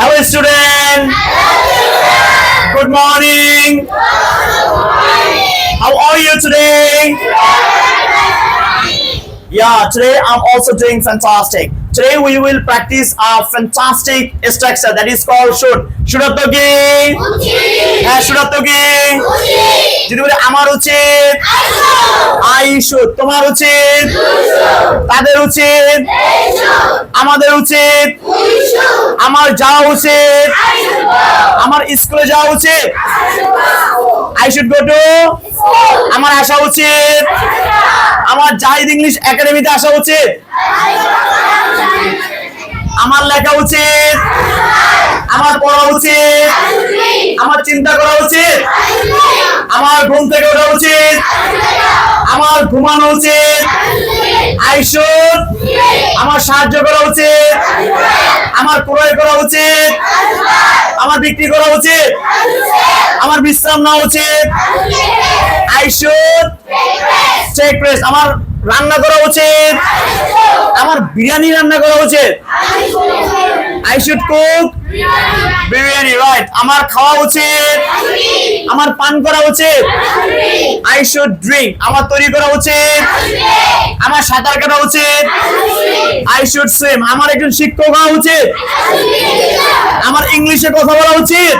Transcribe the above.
Hello student. Good morning. How are you today? Yeah, today I'm also doing fantastic. Today we will practice a fantastic structure that is called should. Should শুরত্ব কি হ্যাঁ শুরত্ব কি যদি বলে আমার উচিত I should তোমার উচিত তাদের উচিত আমাদের উচিত আমার যাওয়া উচিত। আমার স্কুলে যাওয়া উচিত। আই শুড গো টু আমার আসা উচিত। আমার জাহিদ ইংলিশ একাডেমিতে আসা উচিত। আমার লেখা উচিত। আমার পড়া উচিত। আমার চিন্তা করা উচিত। আমার ঘুম থেকে ওঠা উচিত। আমার ঘুমানো উচিত। আই আমার সাহায্য করা উচিত। আমার ক্রয় করা উচিত। আমার বিক্রি করা উচিত। আমার বিশ্রাম নেওয়া উচিত। আই আমার রান্না করা উচিত। আমার বিরিয়ানি রান্না করা উচিত। I should cook. Biryani right আমার খাওয়া উচিত। আমার পান করা উচিত। আই শুড ড্রিঙ্ক আমার তৈরি করা উচিত। আমার সাঁতার কাটা উচিত। আই শুড সুইম আমার একজন শিক্ষক হওয়া উচিত। আমার ইংলিশে কথা বলা উচিত।